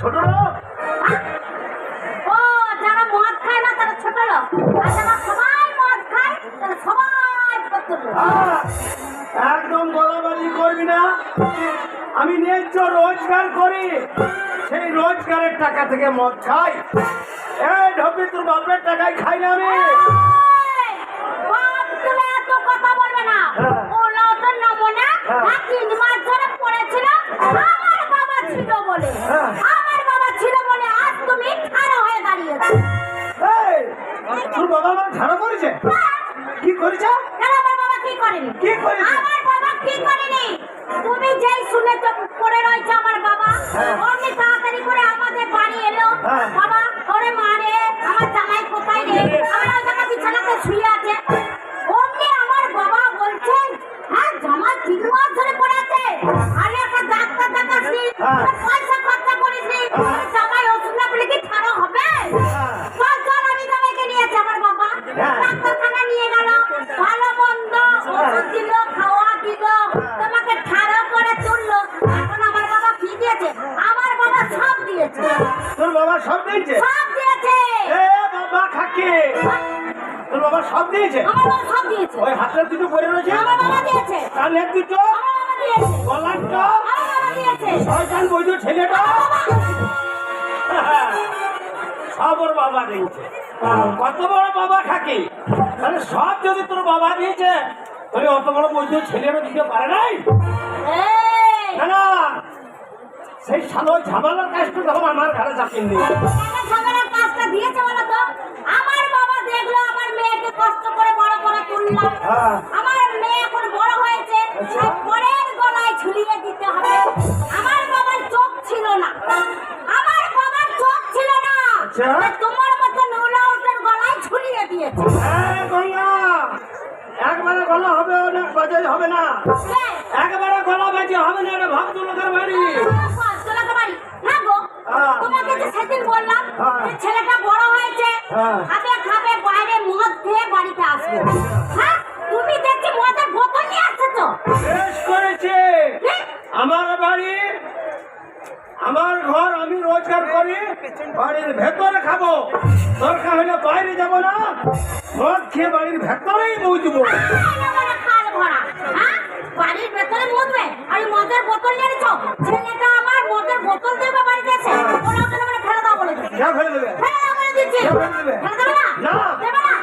ছোট লোক ও, যারা মদ খায় না, তারা ছোট লোক। আর যারা সবাই মদ খায়, তারা সবাই। হ্যাঁ, একদম গলাবাজি করবি না আমি ন্যায্য রোজগার করি সেই রোজগারের টাকা থেকে মদ খাই এই ঢপি তোর বাপের টাকায় খাই না আমি কথা বলবে না। হ্যাঁ। নমুনা, হ্যাঁ। তিন মাস ধরে পড়েছিল, আমার বাবা ছিল বলে। তোর বাবা আমার ঝাড়া করেছে। কি করেছে আমার বাবা কি করেনি? কি করেছে? আমার বাবা কি করেনি? তুমি যেই শুনেছো পড়ে রয়েছে আমার বাবা হ্যাঁ। তোর বাবা সব দিয়েছে? সব দিয়েছে। এ বাবা খাকি। তোর বাবা সব দিয়েছে? আমার বাবা সব দিয়েছে। ওই হাতের দুটো পরে রয়েছে? আমার বাবা দিয়েছে। কানের দুটো আমার বাবা দিয়েছে। গলারটা? আমার বাবা দিয়েছে। শয়তান বৈধ ছেলেটা? সব ওর বাবা দিয়েছে। কত বড় বাবা খাকি? তাহলে সব যদি তোর বাবা দিয়েছে তাহলে অত বড় বৈধ ছেলেরও দিতে পারে নাই? না। সেই সালো ঝামেলার কাজটা তখন আমার ঘরে চাপিয়ে ঝামেলার কাজটা দিয়েছে বলো তো? আমার বাবা দেখল আমার মেয়েকে কষ্ট করে বড় করে তুললাম হ্যাঁ। আমার মেয়ে এখন বড় হয়েছে। আচ্ছা। পরের গলায় ঝুলিয়ে দিতে হবে। আমার বাবার চোখ ছিল না। আমার বাবার চোখ ছিল না। আচ্ছা। তোমার মতো নৌলাউটের গলায় ঝুলিয়ে দিয়েছে। একবারে গলা হবে না বাজাই হবে না। কে? একবারে গলা বাজি হবে না এটা ভাবতো লোকের বাড়ি। হ্যাঁ। তোমাকে যে সেদিন বললাম হ্যাঁ। ছেলেটা বড় হয়েছে হ্যাঁ। খাবে খাবে বাইরে মদ খেয়ে বাড়িতে আসবে। হ্যাঁ। তুমি দেখছি মদের বোতল নিয়ে আসছে তো? শেষ করেছে। আমার বাড়ি আমার ঘর আমি রোজগার করি বাড়ির ভেতরে খাব। দরকার হলে বাইরে যাব না। মদ খেয়ে বাড়ির ভেতরেই খাল ভরা হ্যাঁ? বাড়ির ভেতরে মদবে আর এই মদের বোতল নিয়ে এনেছো ছেলেটা আমার মদের বোতল দিয়ে বাড়িতে এসে ওরা ওখানে মানে ফেলে দাও বলে দিচ্ছে। ফেলে দাও বলে দিচ্ছি। ফেলে দেবে? না। দেবে না?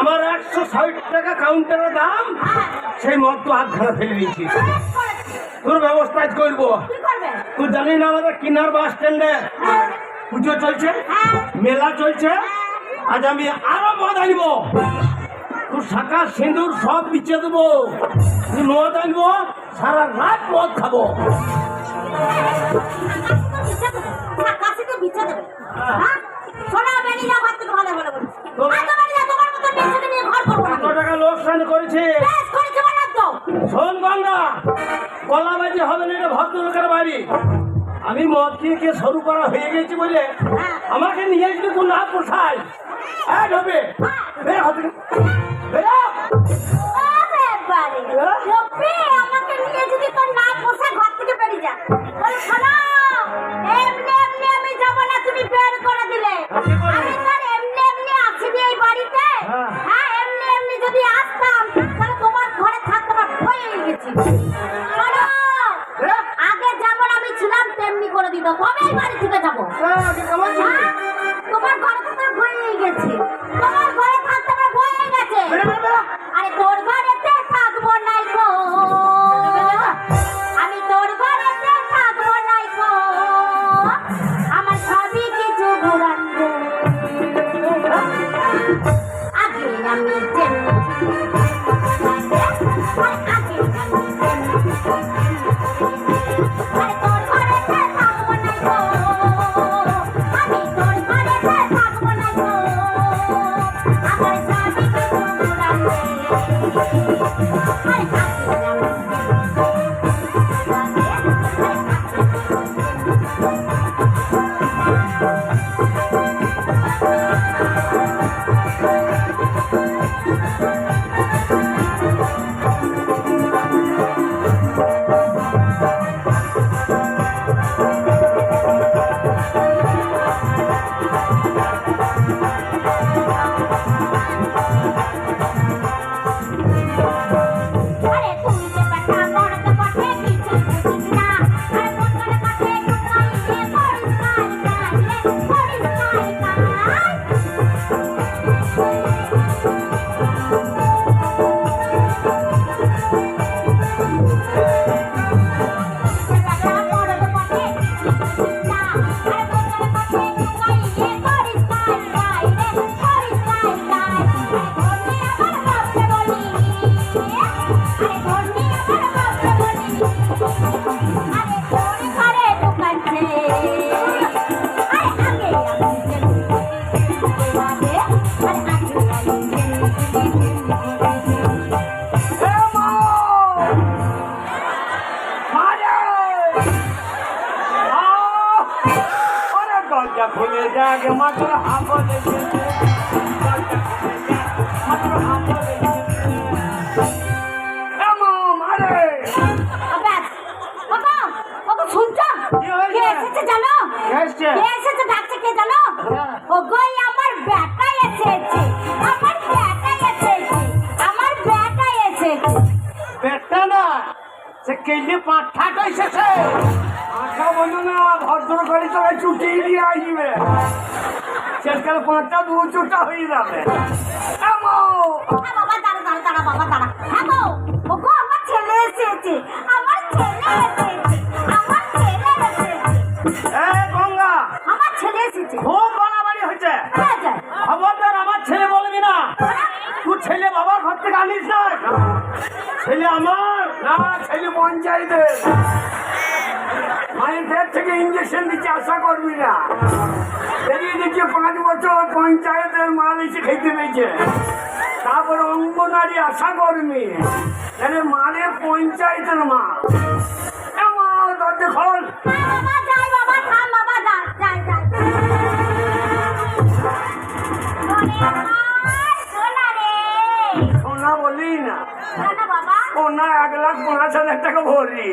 আমার একশো ষাট টাকা কাউন্টারের দাম, সেই মদ তো হাত খানা ফেলে দিয়েছিস বেশ তোর ব্যবস্থা করব। তুই জানি না আমাদের কিনার বাস স্ট্যান্ডে পুজো চলছে? মেলা চলছে? আজ আমি আরও মদ আনব। তোর শাখা, সিঁদুর সব বিচে দেবো। তুই মদ আনব, সারা রাত মদ খাব। দেবে। কত টাকা লোকসান করেছে। শোন গঙ্গা কলাবাজি হবে না এটা ভদ্রলোকের বাড়ি। আমি মদ খেয়ে সরু করা হয়ে গেছি বলে আমাকে নিয়ে গেলে তুই না পোষাই হ্যাঁ। ঢোবে বের দে আরে দরজা খুলে যা মাত্র যা, মাত্র হাঁপো সে কেলে পাঠা কইছেছে আশা বলো না ভদ্র করে তোকে ছুটি দিয়ে আসবে। শেষকাল পাঁচটা দু চুটা হয়ে যাবে। হ্যাঁ বাবা দাঁড়া দাঁড়া দাঁড়া বাবা দাঁড়া। হ্যাঁ গো আমার ছেলে এসেছে। আমার ছেলে এসেছে। আমার ছেলে এসেছে। এ গঙ্গা! আমার ছেলে এসেছে। খুব বাড়াবাড়ি হয়েছে। আছে? খবরদার আমার ছেলে বলবি না? তুই ছেলে বাবার ঘর থেকে আনিস না? ছেলে আমার না ছেলে পঞ্চায়েতের মায়ের পেট থেকে ইঞ্জেকশন দিচ্ছে আশা করবি না। বেরিয়ে দিচ্ছে পাঁচ বছর পঞ্চায়েতের মাল এসে খেতে পেয়েছে। তারপরে অঙ্গনারী আশা কর্মী মানে মানের পঞ্চায়েতের মা, দরজা খোল। বাবা এক লাখ পাঁচ হাজার টাকা ভরি।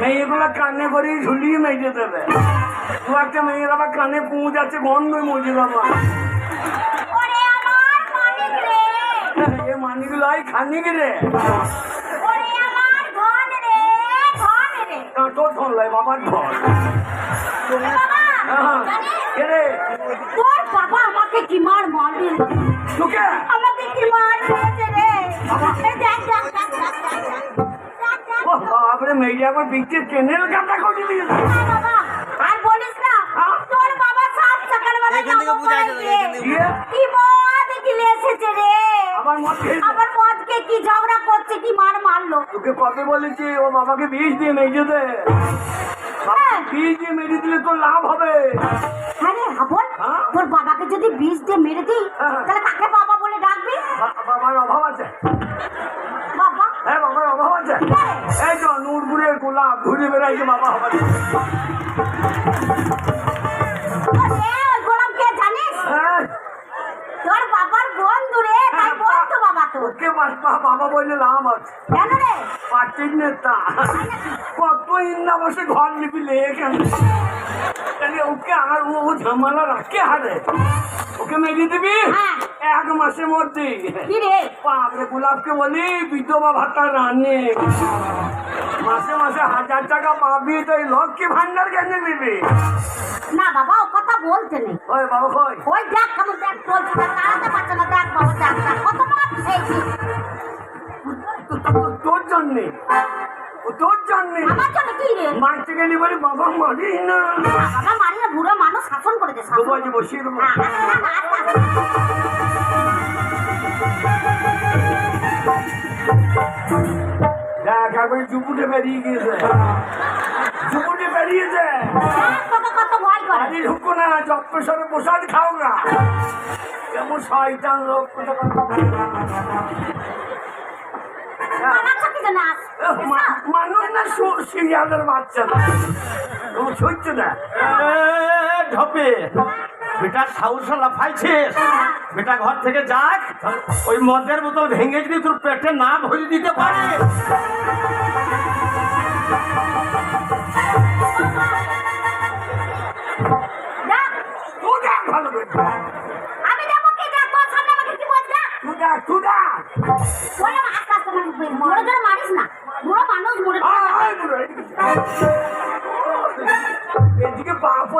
মেয়েগুলো কানে করে ঝুলিয়ে মেজে দেবে। দু একটা মেয়ের আবার কানে পুঁজ আছে গন্ধই মজি বাবা এ মানিগুলো আই খানিক রে। তোর ধন লাই বাবার ধন। হ্যাঁ। তোর বাবা আমাকে কি মার মারবে তোকে? আমাকে কি মার দিয়েছে রে এই দেখ দেখ দেখ দেখ দেখ, দেখ। দেখ, দেখ। ও বাপরে মেয়ে আবার বিচ্ছে চ্যানেল কাটা করে দিয়েছে আর বলিস না তোর বাবা সাত সকালবেলা এখান থেকে বুঝা পরে যাবে, গিয়ে এখান থেকে দিয়ে কি মদ গিলে এসেছে রে আমার মত খেয়েছে। আমার মদকে কি ঝগড়া করছে কি মার মারলো তোকে কবে বলেছি ও বাবাকে বিষ দিয়ে মেজে দে হ্যাঁ। বিষ দিয়ে মেজে দিলে তোর লাভ হবে আরে হাবল হ্যাঁ? তোর বাবাকে যদি বিষ দিয়ে মেরে দিই হ্যাঁ। তাহলে কাকে বাবা বাবার অভাব আছে। বাবা? হ্যাঁ বাবার অভাব আছে। এই তো নূরপুরের গোলাপ ঘুরে বেড়াইছে বাবা। হবে ওরে, ওই গোলাম কে জানিস? হ্যাঁ। বাবা। তো। ওকে বাস- বা- বাবা বললে লাভ আছে। কেন রে? পার্টির নেতা। কত ইন্দা বসে ঘর নিবি লে কেন তাহলে ওকে আর ও ও ঝামেলা রাখে হারে। ওকে মেরে দিবি? হ্যাঁ। এক মাসের মধ্যে বাপরে গোলাপকে বলি বিধবা ভাতা রান্নে মাসে মাসে হাজার টাকা পাবি তো এই লক্ষ্মী ভান্ডার কেন নিবি? না বাবা ও কথা বলতে নেই। ওই বাবা কই? ওই দেখ কেমন দেখ চলছে না দাঁড়াতে পারছে না দেখ বাবা দেখ কত মাছ খেয়েছি তোর জন্যে? তোর জন্যে? আমার জন্য কি রে? মারতে গেলি বলে বাবা মারি না। না, বাবা মারিয়ে বুড়ো মানুষ শাসন করেছে শাসন দুবাই যে বসিয়ে দেবো। না, না, না, না। দেখ জুপুটে বেরিয়ে গিয়েছে। জুপুটে বেরিয়েছে করে। ঢুকো না যত্নসরে প্রসাদ খাও না। কেমন শয়তান লোক। কোথাকার। বানাচ্ছ কি জানে আস এহ, মা- মানুষ না সু- শিয়ালের বাচ্চা। না। ঢপে। বেটা সাউসা লাফাইছিস বেটা ঘর থেকে যাক। ওই মদের বোতল ভেঙে যদি তোর পেটে না ভরে দিতে পারে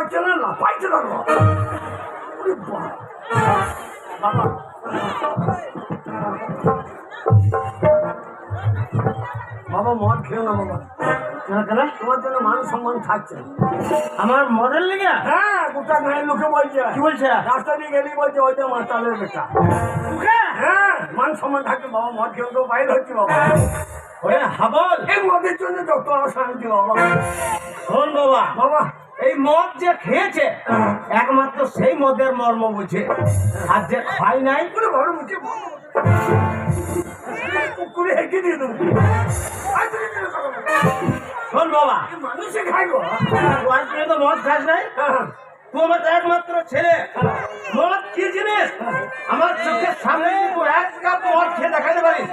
হচ্ছে না দেখো বাবা। বাবা মদ খেও না বাবা? তোমার জন্য মান সম্মান থাকছে আমার মদের লেগে? হ্যাঁ গোটা গায়ের লোকে বলছে। কি বলছে? রাস্তা দিয়ে গেলি বলছে ওইটা মাতালের বেটা। হ্যাঁ মান সম্মান থাকছে। বাবা মদ খেয়ে তো বাইরে হচ্ছে বাবা। ওরে হাবল। এই মদের জন্য যত অশান্তি বাবা। শোন বাবা। বাবা। এই মদ যে খেয়েছে একমাত্র সেই মদের মর্ম বুঝে। আর যে খাই নাই পুরো ঘর মুখে কুকুরে হেঁকে দিয়ে দেবো। শোন বাবা। মানুষে খাই গো। তুই আজ মদ খাস নাই? হ্যাঁ, তুই আমার একমাত্র ছেলে। মদ কি জিনিস? আমার চোখের সামনে এক কাপ মদ খেয়ে দেখাতে পারিস।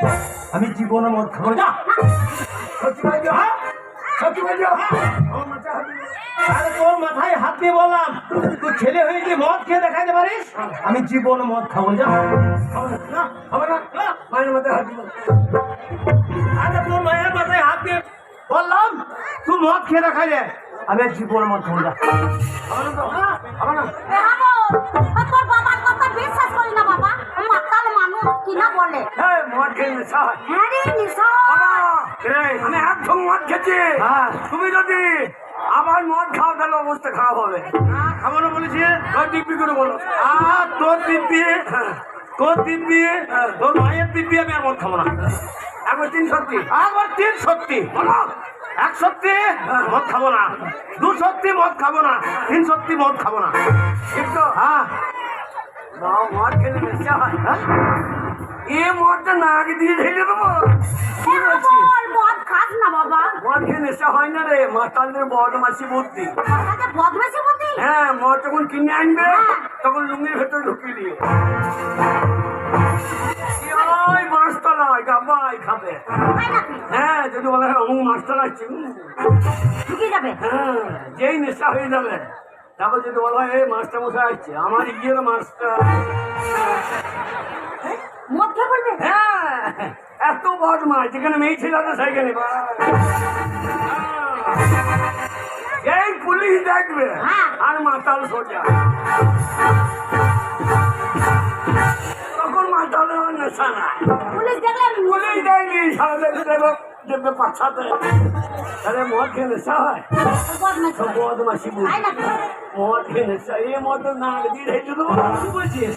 আমি জীবনে মদ খাব না। যা। মাথায় হাত দিয়ে বললাম। তুই ছেলে হয়ে যে মদ খেয়ে দেখাতে পারিস? আমি জীবনে মদ খাব। যা। হবে না, আমি জীবনে খাব না কথা বিশ্বাস করি না বাবা মাতাল মানুষ কি না বলে মদ খেয়ে নেশা হ্যাঁ রে নিশা বাবা, এই, আমি মদ খেয়েছি। হ্যাঁ। তুমি যদি আবার মদ খাও তাহলে অবস্থা খারাপ হবে। খাব না বলেছি। তোর দিব্যি করে বলো। আর তোর দিব্যি তোর দিব্যি তোর মায়ের দিব্যি আমি আর মদ খাব না। একবার তিন সত্যি আবার তিন সত্যি বলো। এক সত্যি মদ খাব না। দু সত্যি মদ খাব না। তিন সত্যি মদ খাব না। ঠিক তো। হ্যাঁ। বাবা, মদ খেলে নেশা হয়। হ্যাঁ? এ মদটা নাক দিয়ে ঢেলে দেবো। কি বলছিস? বল মদ খাস না বাবা। মদ খেয়ে নেশা হয় না রে মাতালদের বদমাসি বুদ্ধি। তাতে বদমেশি বুদ্ধি? হ্যাঁ মদ যখন কিনে আনবে হ্যাঁ। তখন লুঙ্গির ভেতর ঢুকিয়ে দিয়ে ওই গাবাই খাবে। হ্যাঁ যদি বলে হ্যাঁ অমুক মাছতলা আছে ঢুকে যাবে? হ্যাঁ যেই নেশা হয়ে যাবে। তারপর যদি বলা হয় মাছটা মশাই আসছে আমার ইয়ের মাছটা। মদ খেয়ে বলবে? হ্যাঁ এত বড় মাছ যেখানে মেয়ে ছিল না সেখানে এই পুলিশ দেখবে হ্যাঁ। আর মাতাল সোজা। তখন মাতালের নেশা নাই। পুলিশ দেখলে সারা দেবে দেবে দেখবে পাছাতে। তাহলে মদ খেয়ে নেশা হয়? বদমাসি মদ খেয়ে নেশা। এই মদ না দিয়ে বলছিস?